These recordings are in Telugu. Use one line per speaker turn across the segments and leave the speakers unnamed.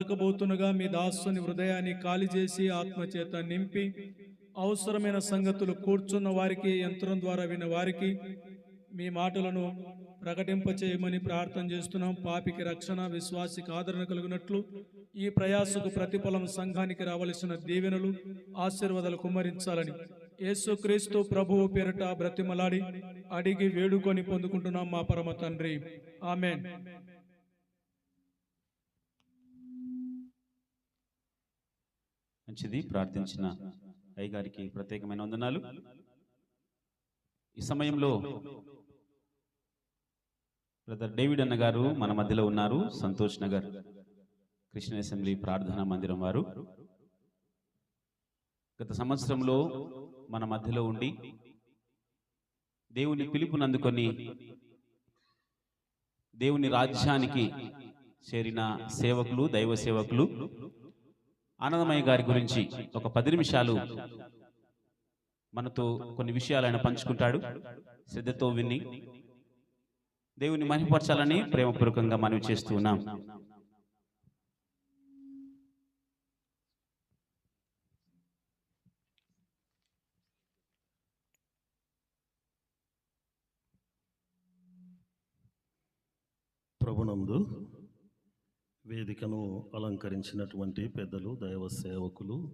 పలకబోతునగా మీ దాసుని హృదయాన్ని ఖాళీ చేసి ఆత్మచేత నింపి అవసరమైన సంగతులు కూర్చున్న వారికి యంత్రం ద్వారా విన్న వారికి మీ మాటలను ప్రకటింపచేయమని ప్రార్థన చేస్తున్నాం. పాపికి రక్షణ విశ్వాసికి ఆదరణ కలిగినట్లు ఈ ప్రయాసకు ప్రతిఫలం సంఘానికి రావలసిన దీవెనలు ఆశీర్వాదాలు కుమ్మరించాలని యేసుక్రీస్తు ప్రభువు పేరిట బ్రతిమలాడి అడిగి వేడుకొని పొందుకుంటున్నాం మా పరమ తండ్రి. ఆమెన్.
మంచిది ప్రార్థించిన అయ్యగారికి ప్రత్యేకమైన వందనాలు. ఈ సమయంలో బ్రదర్ డేవిడ్ అన్న గారు మన మధ్యలో ఉన్నారు సంతోష్ నగర్ కృష్ణ అసెంబ్లీ ప్రార్థనా మందిరం వారు. గత సంవత్సరంలో మన మధ్యలో ఉండి దేవుని పిలుపునందుకొని దేవుని రాజ్యానికి చేరిన సేవకులు దైవ సేవకులు ఆనందమయ్య గారి గురించి ఒక పది నిమిషాలు మనతో కొన్ని విషయాలు ఆయన పంచుకుంటాడు. శ్రద్ధతో విని దేవుని మహిమపరచాలని ప్రేమపూర్వకంగా మనవి చేస్తూ ఉన్నాం.
ప్రభునందు వేదికను అలంకరించినటువంటి పెద్దలు దైవ సేవకులు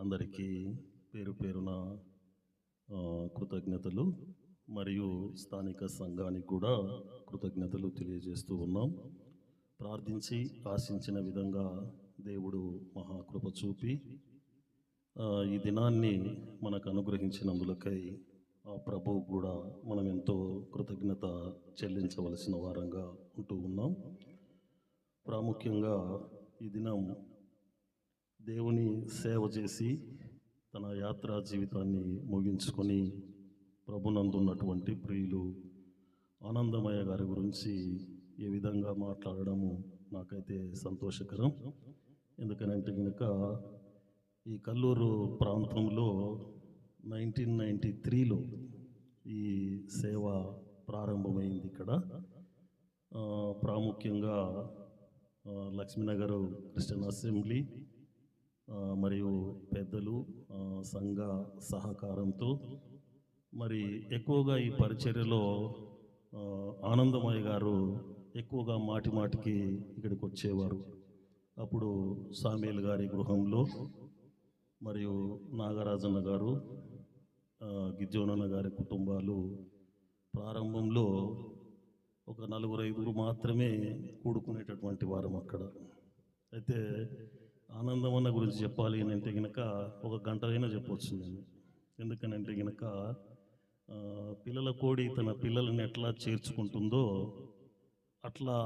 అందరికీ పేరు పేరున కృతజ్ఞతలు. మరియు స్థానిక సంఘానికి కూడా కృతజ్ఞతలు తెలియజేస్తూ ఉన్నాం. ప్రార్థించి ఆశించిన విధంగా దేవుడు మహాకృప చూపి ఈ దినాన్ని మనకు అనుగ్రహించినందులకై ఆ ప్రభువు కూడా మనం ఎంతో కృతజ్ఞత చెల్లించవలసిన వారంగా ఉంటూ ఉన్నాం. ప్రాముఖ్యంగా ఈ దినం దేవుని సేవ చేసి తన యాత్రా జీవితాన్ని ముగించుకొని ప్రభునందున్నటువంటి ప్రియులు ఆనందమయ్య గారి గురించి ఏ విధంగా మాట్లాడడము నాకైతే సంతోషకరం. ఎందుకనంటే కనుక ఈ కల్లూరు ప్రాంతంలో నైన్టీన్ నైంటీ త్రీలో ఈ సేవ ప్రారంభమైంది ఇక్కడ. ప్రాముఖ్యంగా లక్ష్మీనగర్ క్రిస్టియన్ అసెంబ్లీ మరియు పెద్దలు సంఘ సహకారంతో మరి ఎక్కువగా ఈ పరిచర్యలో ఆనందమయ్య గారు ఎక్కువగా మాటి మాటికి ఇక్కడికి వచ్చేవారు. అప్పుడు సామేల్ గారి గృహంలో మరియు నాగరాజన్న గారు గిజ్జోనన్న గారి కుటుంబాలు ప్రారంభంలో ఒక నలుగురు ఐదుగురు మాత్రమే కూడుకునేటటువంటి వారం అక్కడ. అయితే ఆనందమన్న గురించి చెప్పాలి అని అంటే గనక ఒక గంట అయినా చెప్పొచ్చు నేను. ఎందుకనంటే గనక పిల్లల కోడి తన పిల్లల్ని ఎట్లా చేర్చుకుంటుందో అట్లా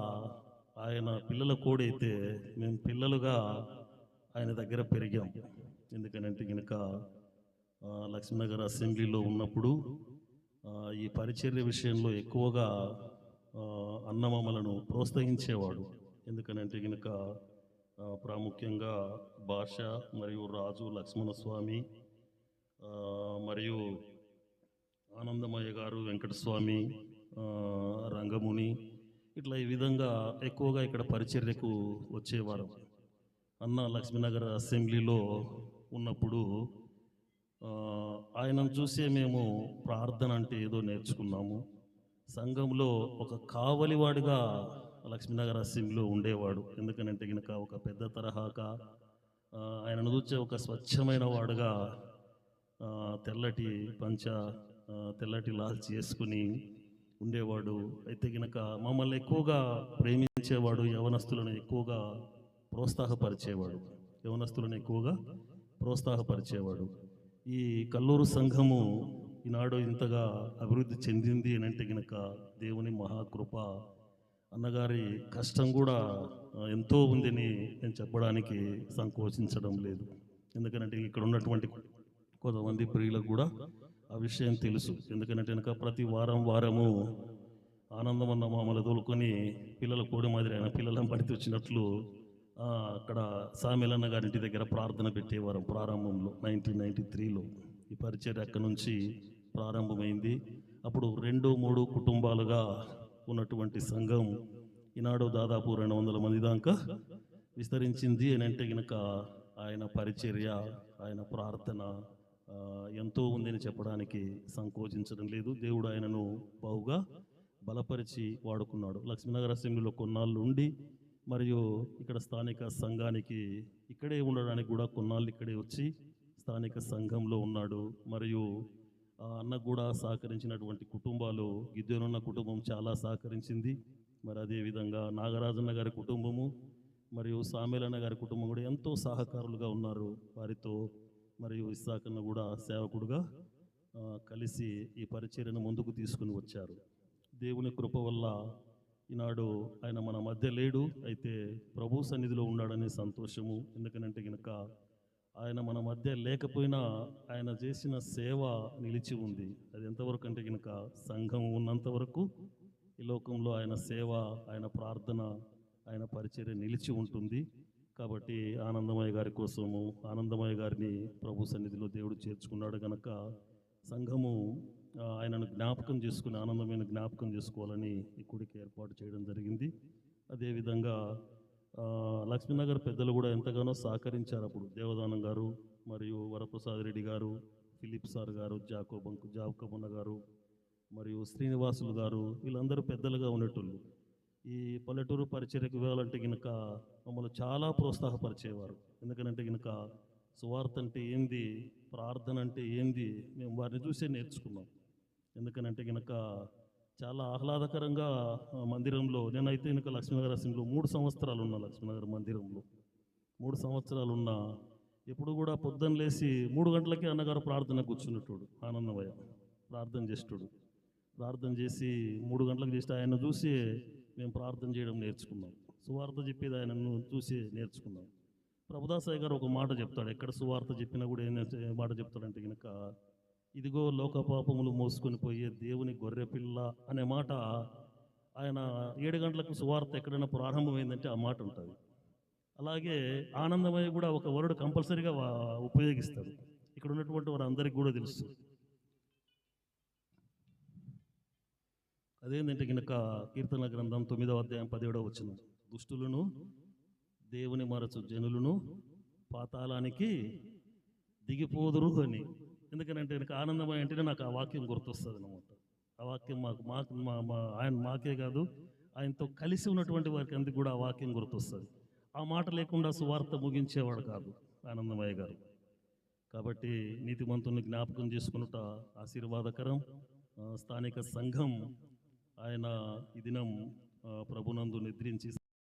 ఆయన పిల్లల కోడి అయితే మేము పిల్లలుగా ఆయన దగ్గర పెరిగాం. ఎందుకనంటే గనక లక్ష్మీనగర్ అసెంబ్లీలో ఉన్నప్పుడు ఈ పరిచర్య విషయంలో ఎక్కువగా ఆ, అన్నమామలను ప్రోత్సహించేవాడు. ఎందుకనంటే కనుక ప్రాముఖ్యంగా భాష మరియు రాజు లక్ష్మణస్వామి మరియు ఆనందమయ్య గారు వెంకటస్వామి రంగముని ఇట్లా ఈ విధంగా ఎక్కువగా ఇక్కడ పరిచర్యకు వచ్చేవారు. అన్న లక్ష్మీనగర్ అసెంబ్లీలో ఉన్నప్పుడు ఆయనను చూసే మేము ప్రార్థన అంటే ఏదో నేర్చుకున్నాము. సంఘంలో ఒక కావలివాడిగా లక్ష్మీనగర్ అసెంబ్లీలో ఉండేవాడు. ఎందుకనంటే గనక ఒక పెద్ద తరహాక ఆయనను చూచే ఒక స్వచ్ఛమైన వాడుగా తెల్లటి పంచ తెల్లటి లాల్చి వేసుకుని ఉండేవాడు. అయితే గనక మమ్మల్ని ఎక్కువగా ప్రేమించేవాడు యవనస్తులను ఎక్కువగా ప్రోత్సాహపరిచేవాడు. యవనస్తులను ఎక్కువగా ప్రోత్సాహపరిచేవాడు. ఈ కల్లూరు సంఘము ఈనాడు ఇంతగా అభివృద్ధి చెందింది అని అంటే గనక దేవుని మహాకృప అన్నగారి కష్టం కూడా ఎంతో ఉందని నేను చెప్పడానికి సంకోచించడం లేదు. ఎందుకంటే ఇక్కడ ఉన్నటువంటి కొంతమంది ప్రియులకు కూడా ఆ విషయం తెలుసు. ఎందుకంటే కనుక ప్రతి వారం వారము ఆనందం అన్న మామలు తోలుకొని పిల్లల కోడి మాదిరి అయిన పిల్లలను పడితే వచ్చినట్లు అక్కడ సామిలన్న గారింటి దగ్గర ప్రార్థన పెట్టేవారు ప్రారంభంలో నైన్టీన్ నైన్టీ త్రీలో. ఈ పరిచర్య అక్కడి నుంచి ప్రారంభమైంది. అప్పుడు రెండు మూడు కుటుంబాలుగా ఉన్నటువంటి సంఘం ఈనాడు దాదాపు రెండు వందల మంది దాకా విస్తరించింది అని అంటే ఆయన పరిచర్య ఆయన ప్రార్థన ఎంతో ఉందని చెప్పడానికి సంకోచించడం లేదు. దేవుడు ఆయనను బావుగా బలపరిచి వాడుకున్నాడు. లక్ష్మీనగర్ అసెంబ్లీలో కొన్నాళ్ళు ఉండి మరియు ఇక్కడ స్థానిక సంఘానికి ఇక్కడే ఉండడానికి కూడా కొన్నాళ్ళు ఇక్కడే వచ్చి స్థానిక సంఘంలో ఉన్నాడు. మరియు ఆ అన్న కూడా సహకరించినటువంటి కుటుంబాలు గిద్దెనున్న కుటుంబం చాలా సహకరించింది. మరి అదేవిధంగా నాగరాజన్న గారి కుటుంబము మరియు సామేలన్న గారి కుటుంబం కూడా ఎంతో సహకారులుగా ఉన్నారు. వారితో మరియు ఇస్సాకన్న కూడా సేవకుడుగా కలిసి ఈ పరిచర్యను ముందుకు తీసుకుని వచ్చారు. దేవుని కృప వల్ల ఈనాడు ఆయన మన మధ్య లేడు. అయితే ప్రభు సన్నిధిలో ఉన్నాడనే సంతోషము. ఎందుకనంటే కనుక ఆయన మన మధ్య లేకపోయినా ఆయన చేసిన సేవ నిలిచి ఉంది. అది ఎంతవరకు అంటే కనుక సంఘం ఉన్నంత వరకు ఈ లోకంలో ఆయన సేవ ఆయన ప్రార్థన ఆయన పరిచర్య నిలిచి ఉంటుంది. కాబట్టి ఆనందమయ్య గారి కోసము ఆనందమయ్య గారిని ప్రభు సన్నిధిలో దేవుడు చేర్చుకున్నాడు గనక సంఘము ఆయనను జ్ఞాపకం చేసుకుని ఆనందమైన జ్ఞాపకం చేసుకోవాలని ఈ కుడికి ఏర్పాటు చేయడం జరిగింది. అదేవిధంగా లక్ష్మీనగర్ పెద్దలు కూడా ఎంతగానో సహకరించారు అప్పుడు. దేవదానం గారు మరియు వరప్రసాద్ రెడ్డి గారు ఫిలిప్ సార్ గారు జాకోబంకు జాకబన్న గారు మరియు శ్రీనివాసులు గారు వీళ్ళందరూ పెద్దలుగా ఉండేటోళ్ళు. ఈ పల్లెటూరు పరిచర్యకు ఇవ్వాలంటే గనక మమ్మల్ని చాలా ప్రోత్సాహపరిచేవారు. ఎందుకంటే గనక సువార్త అంటే ఏంది ప్రార్థన అంటే ఏంది మేము వారిని చూసే నేర్చుకున్నాం. ఎందుకనంటే గనక చాలా ఆహ్లాదకరంగా మందిరంలో నేనైతే ఇంకా లక్ష్మీనగర్ అసెంబ్లీలో మూడు సంవత్సరాలు ఉన్నా లక్ష్మీనగర్ మందిరంలో. మూడు సంవత్సరాలు ఉన్నా ఎప్పుడు కూడా పొద్దున్న లేచి మూడు గంటలకి అన్నగారు ప్రార్థన కూర్చున్నట్టుడు ఆనందమయ్య ప్రార్థన చేసేటోడు. ప్రార్థన చేసి మూడు గంటలకు చేస్తే ఆయన చూసి మేము ప్రార్థన చేయడం నేర్చుకున్నాం. సువార్త చెప్పేది ఆయనను చూసి నేర్చుకున్నాం. ప్రభుదాసాయి గారు ఒక మాట చెప్తాడు. ఎక్కడ సువార్త చెప్పినా కూడా ఏం మాట చెప్తాడంటే కనుక ఇదిగో లోక పాపములు మోసుకొని పోయే దేవుని గొర్రె పిల్ల అనే మాట ఆయన ఏడు గంటలకు సువార్త ఎక్కడైనా ప్రారంభమైందంటే ఆ మాట ఉంటుంది. అలాగే ఆనందమయ్య కూడా ఒక వరుడు కంపల్సరీగా ఉపయోగిస్తారు ఇక్కడ ఉన్నటువంటి వారందరికీ కూడా తెలుసు. అదేంటంటే కనుక కీర్తన గ్రంథం తొమ్మిదవ అధ్యాయం పదిహేడవ వచ్చిన దుష్టులను దేవుని మరచు జనులను పాతాళానికి దిగిపోదురు అని. ఎందుకనంటే నాకు ఆనందం అంటేనే నాకు ఆ వాక్యం గుర్తొస్తుంది అనమాట ఆ వాక్యం మాకు మాకు మా మా ఆయన మాకే కాదు ఆయనతో కలిసి ఉన్నటువంటి వారికి అందుకు కూడా ఆ వాక్యం గుర్తొస్తుంది. ఆ మాట లేకుండా సువార్త ముగించేవాడు కాదు ఆనందమయ్య గారు. కాబట్టి నీతిమంతుని జ్ఞాపకం చేసుకున్నట ఆశీర్వాదకరం. స్థానిక సంఘం ఆయన ఈ దినం ప్రభునందు నిద్రించి